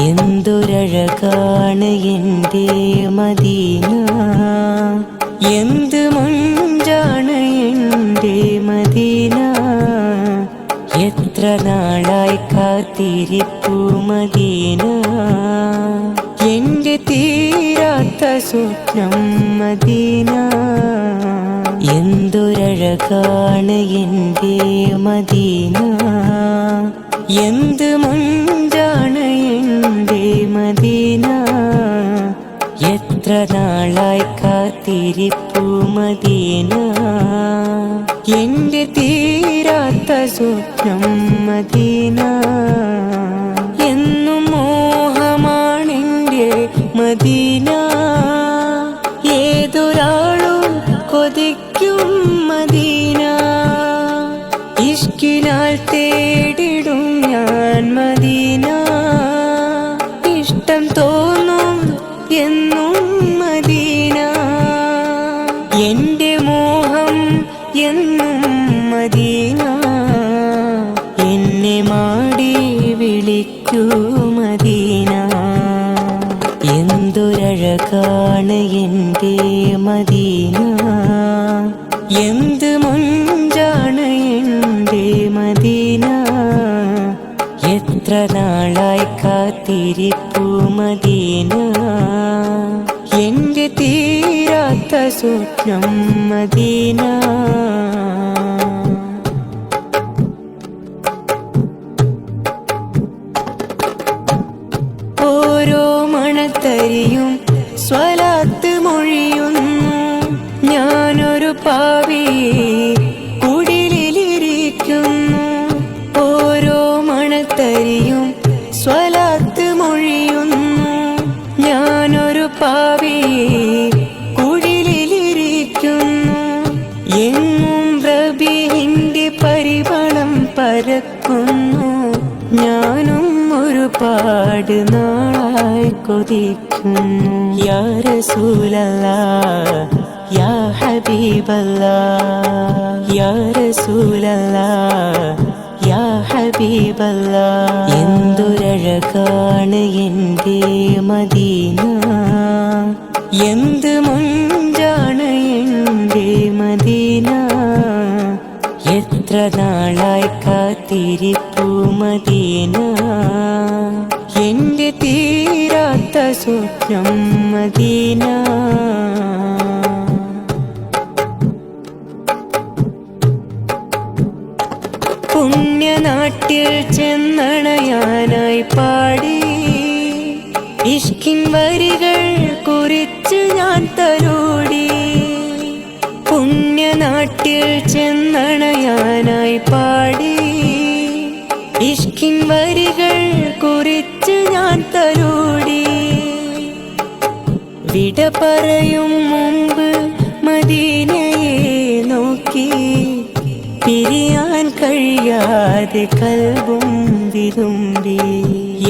എന്തൊരഴകാണ് എന്റെ മദീന? എന്ത് മുഞ്ചാണ് എന്റെ മദീന? എത്ര നാളായി കാത്തിരിപ്പു മദീന? എന്റെ തീരാത്ത സ്വപ്നം മദീന. എന്തൊരഴകാണ് എന്റെ മദീന? എന്ത് മുഞ്ചാണ് എന്റെ മദീന? എത്ര നാളായി കാത്തിരിപ്പു മദീന? എന്റെ തീരാത്ത സ്വപ്നം മദീന. എന്നും മോഹമാണെന്റെ മദീന. മദീന ഇഷ്ടം തോന്നും എന്നും മദീന. എന്റെ മോഹം എന്നും മദീന. എന്നെ മാടി വിളിക്കൂ മദീന. എന്തൊരഴകാണ് എന്റെ മദീന. എന്ത് മുഞ്ചാണ് എത്ര നാളായി കാത്തിരിപ്പു മദീന? എന്റെ തീരാത്ത സ്വപ്നം മദീന. ഓരോ മണത്തരിയും സ്വലാത്ത് ഒരുപാട് നാളായി കൊതിക്കുന്നു യാ റസൂലല്ലാ യാ ഹബീബല്ലാ യാ റസൂലല്ലാ യാ ഹബീബല്ലാ. എന്തൊരഴകാണ് എന്റെ മദീന? എന്ത് മുഞ്ചാണ് എന്റെ മദീന? എത്ര നാളായി കാത്തിരിപ്പു മദീന എന്റെ തീരാത്ത സ്വപ്നം മദീന പുണ്യനാട്ടിൽ ചെന്നണയാനായി പാടി. ഇഷ്കിൻ വരികൾ കുറിച്ച് ഞാൻ തലോടി. പുണ്യനാട്ടിൽ ചെന്നണയാനായി വിട പറയും മുമ്പ് മദീനയെ നോക്കി. പിരിയാൻ കഴിയാതെ കൽവും വിതുമ്പി.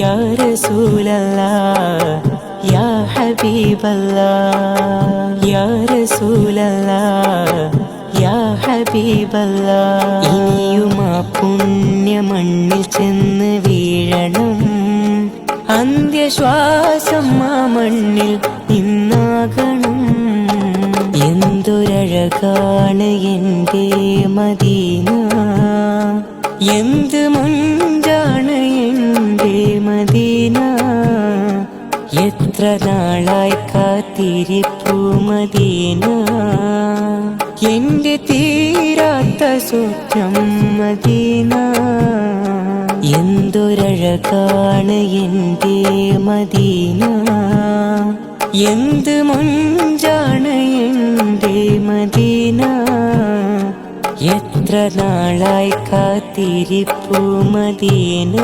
യാരസൂലല്ല യാ ഹബീബല്ലാ യാ റസൂലല്ലാ യാ ഹബീബല്ലാ. ഇനിയും ആ പുണ്യ മണ്ണിൽ ചെന്ന് വീഴണം. അന്ത്യശ്വാസം ആ മണ്ണിൽ ഇന്നാകണം എന്തൊരഴകാണ് എന്റെ മദീന? എന്ത് മുഞ്ചാണ് എന്റെ മദീന? എത്ര നാളായി കാത്തിരിപ്പു മദീന? എന്റെ തീരാത്ത സ്വപ്നം മദീന. എന്തൊരഴകാണ് എന്റെ മദീന? എന്ത് മുഞ്ചാണ് എന്റെ മദീന? എത്ര നാളായി കാത്തിരിപ്പു മദീന?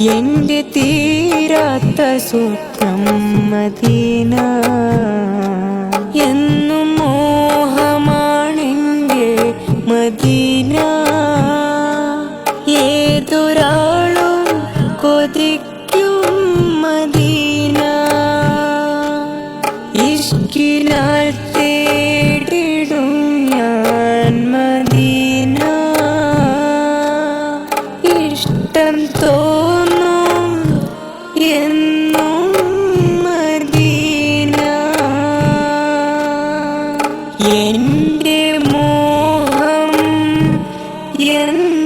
എന്റെ തീരാത്ത സ്വപ്നം മദീന. ചതിക്കും മദീന. ഇഷ്കിനാൽ തേടിടും ഞാൻ മദീന. ഇഷ്ടം തോന്നും എന്നും മദീന. എന്റെ മോഹം എന്ന